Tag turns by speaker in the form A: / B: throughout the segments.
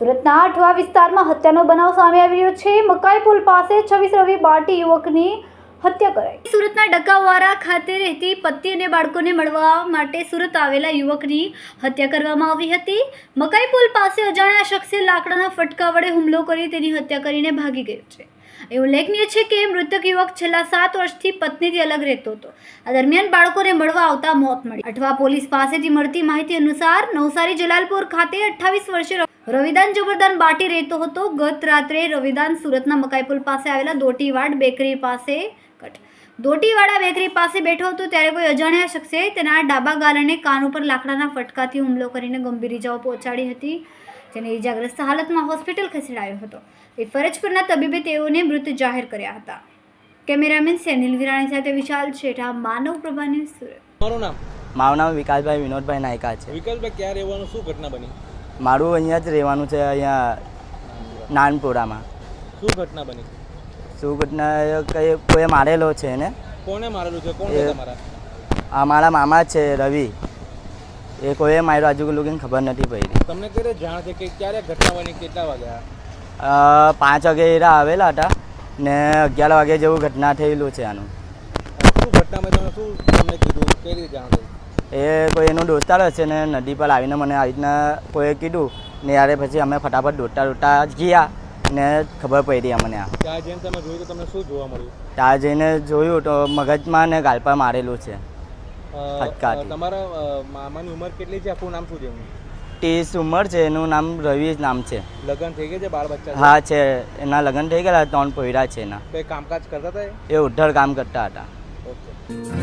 A: સુરતના અઠવા વિસ્તારમાં હત્યાનો બનાવ સામે આવી રહ્યો છે. મકાઈ પુલ પાસે છવ્વીસ રવિ બાટી યુવકની હત્યા કરાઈ. સુરતના ડકાવારા ખાતે રહેતી પતિ અને બાળકોને મળવા માટે સુરત આવેલા યુવકની હત્યા કરવામાં આવી હતી. મકાઈ પુલ પાસે અજાણ્યા શખ્સે લાકડાના ફટકા વડે હુમલો કરી તેની હત્યા કરીને ભાગી ગયો છે. એ ઉલ્લેખનીય છે કે મૃતક યુવક છેલ્લા સાત વર્ષથી પત્નીથી અલગ રહેતો હતો. આ દરમિયાન બાળકોને મળવા આવતા મોત મળી. અઠવા પોલીસ પાસેથી મળતી માહિતી અનુસાર નવસારી જલાલપુર ખાતે અઠ્ઠાવીસ વર્ષે રવિદાન જબરદાન બાટી રહેતો હતો. ગત રાત્રે રવિદાન સુરતના મકાઈપુલ પાસે આવેલા દોટીવાડ બેકરી પાસે કટ દોટીવાડા બેકરી પાસે બેઠો હતો ત્યારે કોઈ અજાણ્યા શખ્સે તેના ડાબા ગાલ અને કાન ઉપર લાકડાના ફટકાથી હુમલો કરીને ગંભીર ઇજાઓ પહોંચાડી હતી જેને ઇજાગ્રસ્ત હાલતમાં હોસ્પિટલ ખસેડાયો હતો. એ ફરજ પરના તબીબે તેઓને મૃત જાહેર કર્યા હતા. કેમેરામેન સેનિલ વિરાણી સાથે વિશાલ છેઠા માનવ પ્રભા ન્યૂઝ સુરત.
B: મારું નામ?
C: મારું નામ વિકાસભાઈ વિનોદભાઈ નાયકા છે.
B: વિકલ્પભાઈ ક્યાં રહેવાનું શું ઘટના બની?
C: મારું અહીંયા જ રહેવાનું છે અહીંયા નાનપુરામાં.
B: શું ઘટના બની?
C: ઘટના એ કઈ મારેલો છે એને?
B: કોને મારેલું છે? કોણ છે તમારા?
C: આ મારા મામા છે રવિ. એ કોઈએ માર્યો આજુ લોકોને ખબર નથી પડી.
B: તમને ક્યારે જાણ છે કે ક્યારે ઘટના બની કેટલા વાગ્યા?
C: પાંચ વાગે એરા આવેલા હતા ને અગિયાર વાગે જેવું ઘટના થયેલું છે આનું.
B: શું ઘટનામાં તમે શું તમને કીધું? કઈ રીતે જાણ
C: એ કોઈ એનો દોસ્તાર હશે ને નદી પર આવીને મને આવી રીતના કોઈએ કીધું ને યારે પછી અમે ફટાફટ દોડતા દોડતા ગયા. ને ખબર પડી અમને. આ
B: ત્યાં જઈને તમે જોયું તો તમને શું જોવા મળ્યું?
C: ત્યાં જઈને જોયું તો મગજમાં ને ગાલ પર મારેલું છે.
B: અ, તમારા મામાની ઉંમર કેટલી છે? આખું નામ શું છે
C: ત્રીસ ઉંમર છે એનું નામ રવિ નામ છે.
B: લગ્ન થઈ ગયા છે બાળ બચ્ચા
C: હા છે. એના લગ્ન થઈ ગયેલા ત્રણ પોયરા છે એના.
B: કઈ કામકાજ કરતા હતા એ?
C: એ કામ કરતા હતા.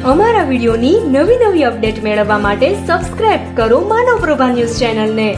D: અમારા વિડીયોની નવી નવી અપડેટ મેળવવા માટે સબસ્ક્રાઇબ કરો માનવ પ્રભા ન્યૂઝ ચેનલને.